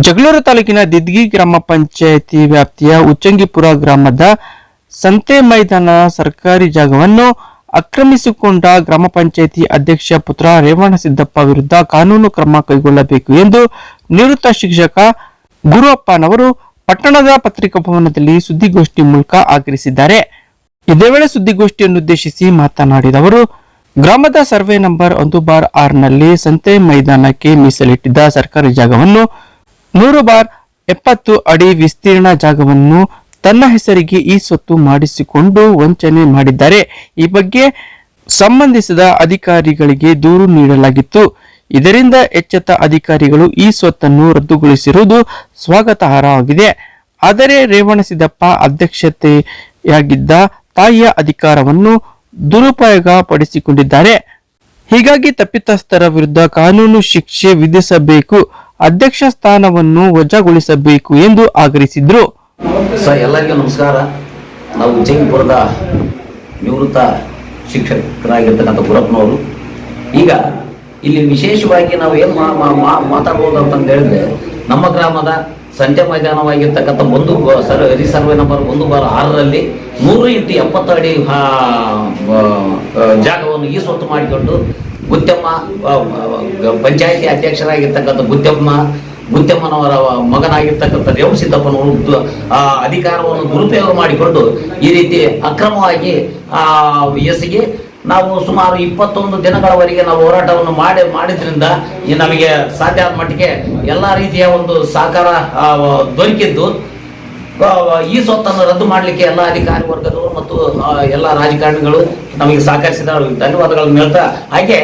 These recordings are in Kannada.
ಜಗಳೂರು ತಾಲೂಕಿನ ದಿದ್ಗಿ ಗ್ರಾಮ ಪಂಚಾಯಿತಿ ವ್ಯಾಪ್ತಿಯ ಉಚ್ಚಂಗಿಪುರ ಗ್ರಾಮದ ಸಂತೆ ಮೈದಾನ ಸರ್ಕಾರಿ ಜಾಗವನ್ನು ಆಕ್ರಮಿಸಿಕೊಂಡ ಗ್ರಾಮ ಪಂಚಾಯಿತಿ ಅಧ್ಯಕ್ಷ ಪುತ್ರ ರೇವಣಸಿದ್ದಪ್ಪ ವಿರುದ್ಧ ಕಾನೂನು ಕ್ರಮ ಕೈಗೊಳ್ಳಬೇಕು ಎಂದು ನಿವೃತ್ತ ಶಿಕ್ಷಕ ಗುರುಪ್ಪನವರು ಪಟ್ಟಣದ ಪತ್ರಿಕಾ ಭವನದಲ್ಲಿ ಸುದ್ದಿಗೋಷ್ಠಿ ಮೂಲಕ ಆಗ್ರಹಿಸಿದ್ದಾರೆ. ಇದೇ ವೇಳೆ ಸುದ್ದಿಗೋಷ್ಠಿಯನ್ನುದ್ದೇಶಿಸಿ ಮಾತನಾಡಿದ ಅವರು ಗ್ರಾಮದ ಸರ್ವೆ ನಂಬರ್ ಒಂದು ಬಾರ್ ಆರ್ನಲ್ಲಿ ಸಂತೆ ಮೈದಾನಕ್ಕೆ ಮೀಸಲಿಟ್ಟಿದ್ದ ಸರ್ಕಾರಿ ಜಾಗವನ್ನು ನೂರು ಬಾರ್ ಎಪ್ಪತ್ತು ಅಡಿ ವಿಸ್ತೀರ್ಣ ಜಾಗವನ್ನು ತನ್ನ ಹೆಸರಿಗೆ ಈ ಸ್ವತ್ತು ಮಾಡಿಸಿಕೊಂಡು ವಂಚನೆ ಮಾಡಿದ್ದಾರೆ. ಈ ಬಗ್ಗೆ ಸಂಬಂಧಿಸಿದ ಅಧಿಕಾರಿಗಳಿಗೆ ದೂರು ನೀಡಲಾಗಿತ್ತು. ಇದರಿಂದ ಎಚ್ಚೆತ್ತ ಅಧಿಕಾರಿಗಳು ಈ ಸ್ವತ್ತನ್ನು ರದ್ದುಗೊಳಿಸಿರುವುದು ಸ್ವಾಗತಾರ್ಹವಾಗಿದೆ. ಆದರೆ ರೇವಣಸಿದ್ದಪ್ಪ ಅಧ್ಯಕ್ಷತೆಯಾಗಿದ್ದ ತಾಯಿಯ ಅಧಿಕಾರವನ್ನು ದುರುಪಯೋಗ ಪಡಿಸಿಕೊಂಡಿದ್ದಾರೆ ಹೀಗಾಗಿ ತಪ್ಪಿತಸ್ಥರ ವಿರುದ್ಧ ಕಾನೂನು ಶಿಕ್ಷೆ ವಿಧಿಸಬೇಕು. ಅಧ್ಯಕ್ಷ ಸ್ಥಾನವನ್ನು ವಜಾಗೊಳಿಸಬೇಕು ಎಂದು ಆಗ್ರಹಿಸಿದ್ರು. ಸರ್, ಎಲ್ಲರಿಗೂ ನಮಸ್ಕಾರ. ನಾವು ಜೈಪುರದ ನಿವೃತ್ತ ಶಿಕ್ಷಕರಾಗಿರ್ತಕ್ಕಂಥ ಗುರಪ್ಪನವರು. ಈಗ ಇಲ್ಲಿ ವಿಶೇಷವಾಗಿ ನಾವು ಏನು ಮಾತಾಡ್ಬೋದು ಅಂತಂದು ಹೇಳಿದ್ರೆ, ನಮ್ಮ ಗ್ರಾಮದ ಸಂಜೆ ಮೈದಾನವಾಗಿರ್ತಕ್ಕಂಥ ಒಂದು ಸರ್ ಸರ್ವೆ ನಂಬರ್ ಒಂದು ಬಾರ ಆರರಲ್ಲಿ ನೂರು ಇಂಟು ಎಪ್ಪತ್ತು ಅಡಿ ಜಾಗವನ್ನು ಈ ಸ್ವತ್ತು ಮಾಡಿಕೊಂಡು ಗುತ್ತಮ್ಮ ಪಂಚಾಯಿತಿ ಅಧ್ಯಕ್ಷರಾಗಿರ್ತಕ್ಕಂಥ ಗುತ್ತಮ್ಮ ಗುತ್ತಮ್ಮನವರ ಮಗನಾಗಿರ್ತಕ್ಕಂಥ ದೇವಸಿದ್ದಪ್ಪನವರು ಅಧಿಕಾರವನ್ನು ದುರುಪಯೋಗ ಮಾಡಿಕೊಂಡು ಈ ರೀತಿ ಅಕ್ರಮವಾಗಿ, ಆ, ಎಸಗಿ ನಾವು ಸುಮಾರು ಇಪ್ಪತ್ತೊಂದು ದಿನಗಳವರೆಗೆ ನಾವು ಹೋರಾಟವನ್ನು ಮಾಡಿ, ಮಾಡಿದ್ರಿಂದ ನಮಗೆ ಸಾಧ್ಯ ಆದ ಮಟ್ಟಿಗೆ ಎಲ್ಲ ರೀತಿಯ ಒಂದು ಸಹಕಾರ ದೊರಕಿದ್ದು. ಈ ಸ್ವತ್ತನ್ನು ರದ್ದು ಮಾಡಲಿಕ್ಕೆ ಎಲ್ಲ ಅಧಿಕಾರಿ ವರ್ಗದವರು ಮತ್ತು ಎಲ್ಲ ರಾಜಕಾರಣಿಗಳು ನಮಗೆ ಸಹಕರಿಸಿದ ಧನ್ಯವಾದಗಳನ್ನು ಹೇಳ್ತಾ, ಹಾಗೆ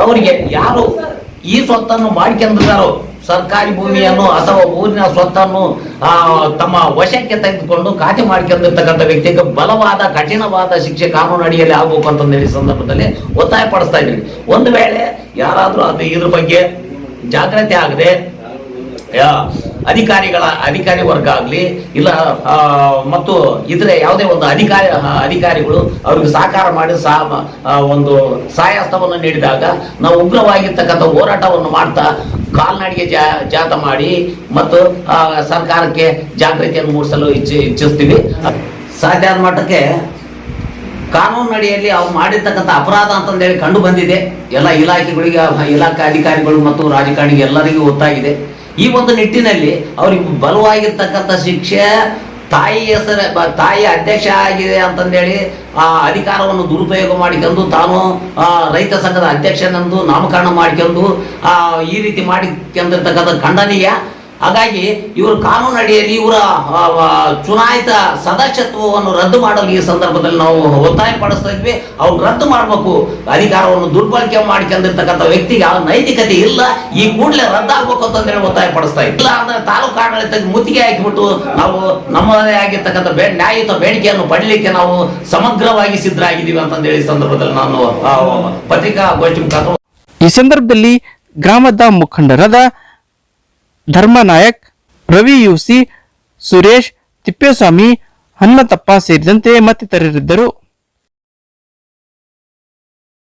ಅವರಿಗೆ ಯಾರು ಈ ಸ್ವತ್ತನ್ನು ಮಾಡ್ಕೊಂಡಿದ್ದಾರೋ ಸರ್ಕಾರಿ ಭೂಮಿಯನ್ನು ಅಥವಾ ಊರಿನ ಸ್ವತ್ತನ್ನು ತಮ್ಮ ವಶಕ್ಕೆ ತೆಗೆದುಕೊಂಡು ಖಾತೆ ಮಾಡ್ಕೊಂಡಿರ್ತಕ್ಕಂಥ ವ್ಯಕ್ತಿಗೆ ಬಲವಾದ, ಕಠಿಣವಾದ ಶಿಕ್ಷೆ ಕಾನೂನು ಅಡಿಯಲ್ಲಿ ಆಗಬೇಕು ಅಂತ ಈ ಸಂದರ್ಭದಲ್ಲಿ ಒತ್ತಾಯ ಪಡಿಸ್ತಾ ಇದ್ದೀನಿ ಒಂದು ವೇಳೆ ಯಾರಾದರೂ ಅದು ಇದ್ರ ಬಗ್ಗೆ ಜಾಗ್ರತೆ ಆಗದೆ ಅಧಿಕಾರಿಗಳ ಅಧಿಕಾರಿ ವರ್ಗ ಆಗಲಿ, ಇಲ್ಲ ಮತ್ತು ಇದ್ರೆ ಯಾವುದೇ ಒಂದು ಅಧಿಕಾರಿ ಅಧಿಕಾರಿಗಳು ಅವ್ರಿಗೆ ಸಹಕಾರ ಮಾಡಿ ಸಹ ಒಂದು ಸಹಾಯಸ್ತವನ್ನು ನೀಡಿದಾಗ ನಾವು ಉಗ್ರವಾಗಿರ್ತಕ್ಕಂಥ ಹೋರಾಟವನ್ನು ಮಾಡ್ತಾ ಕಾಲ್ನಡಿಗೆ ಜಾ ಜಾತ ಮಾಡಿ ಮತ್ತು ಸರ್ಕಾರಕ್ಕೆ ಜಾಗೃತಿಯನ್ನು ಮೂಡಿಸಲು ಇಚ್ಛೆ, ಇಚ್ಛಿಸ್ತೀವಿ. ಸಾಧ್ಯ ಮಟ್ಟಕ್ಕೆ ಕಾನೂನು ಅಡಿಯಲ್ಲಿ ಅವ್ರು ಮಾಡಿರ್ತಕ್ಕಂಥ ಅಪರಾಧ ಅಂತಂದೇಳಿ ಕಂಡು ಬಂದಿದೆ. ಎಲ್ಲ ಇಲಾಖೆಗಳಿಗೆ, ಇಲಾಖೆ ಅಧಿಕಾರಿಗಳು ಮತ್ತು ರಾಜಕಾರಣಿಗೆ ಎಲ್ಲರಿಗೂ ಗೊತ್ತಾಗಿದೆ. ಈ ಒಂದು ನಿಟ್ಟಿನಲ್ಲಿ ಅವ್ರಿಗೆ ಬಲವಾಗಿರ್ತಕ್ಕಂಥ ಶಿಕ್ಷೆ ತಾಯಿ ಹೆಸರ ತಾಯಿ ಅಧ್ಯಕ್ಷ ಆಗಿದೆ ಅಂತಂದೇಳಿ ಆ ಅಧಿಕಾರವನ್ನು ದುರುಪಯೋಗ ಮಾಡಿಕೊಂಡು ತಾನು ಆ, ರೈತ ಸಂಘದ ಅಧ್ಯಕ್ಷನಂದು ನಾಮಕರಣ ಮಾಡಿಕೊಂಡು ಆ, ಈ ರೀತಿ ಮಾಡಿಕೊಂಡಿರ್ತಕ್ಕಂಥ ಖಂಡನೀಯ ಹಾಗಾಗಿ ಇವರು ಕಾನೂನು ಅಡಿಯಲ್ಲಿ ಇವರ ಚುನಾಯಿತ ಸದಸ್ಯತ್ವವನ್ನು ರದ್ದು ಮಾಡಲು ಈ ಸಂದರ್ಭದಲ್ಲಿ ನಾವು ಒತ್ತಾಯ ಪಡಿಸ್ತಾ ಇದ್ವಿ. ಅವ್ರು ರದ್ದು ಮಾಡಬೇಕು. ಅಧಿಕಾರವನ್ನು ದುರ್ಬಳಕೆ ಮಾಡಿಕೊಂಡಿರ್ತಕ್ಕಂಥ ವ್ಯಕ್ತಿಗೆ ಆ ನೈತಿಕತೆ ಇಲ್ಲ. ಈ ಕೂಡಲೇ ರದ್ದಾಗಬೇಕು ಅಂತಂದೇಳಿ ಒತ್ತಾಯ ಪಡಿಸ್ತಾ ಇಲ್ಲ ಅಂದ್ರೆ ತಾಲೂಕು ಆಡಳಿತ ಮುತ್ತಿಗೆ ಹಾಕಿಬಿಟ್ಟು ನಾವು ನಮ್ಮದೇ ಆಗಿರ್ತಕ್ಕಂಥ ಬೇ, ನ್ಯಾಯಯುತ ಬೇಡಿಕೆಯನ್ನು ಪಡಲಿಕ್ಕೆ ನಾವು ಸಮಗ್ರವಾಗಿ ಸಿದ್ಧರಾಗಿದ್ದೀವಿ ಅಂತಂದೇಳಿ ಈ ಸಂದರ್ಭದಲ್ಲಿ ನಾನು ಪತ್ರಿಕಾ ಪತ್ರಿಕಾಗೋಷ್ಠಿ ಮುಖಾಂತರ ಈ ಸಂದರ್ಭದಲ್ಲಿ ಗ್ರಾಮದ ಮುಖಂಡರಾದ ಧರ್ಮನಾಯಕ್ ರವಿ ಯುಸಿ ಸುರೇಶ್ ತಿಪ್ಪೇಸ್ವಾಮಿ ಹನುಮಂತಪ್ಪ ಸೇರಿದಂತೆ ಮತ್ತಿತರರಿದ್ದರು.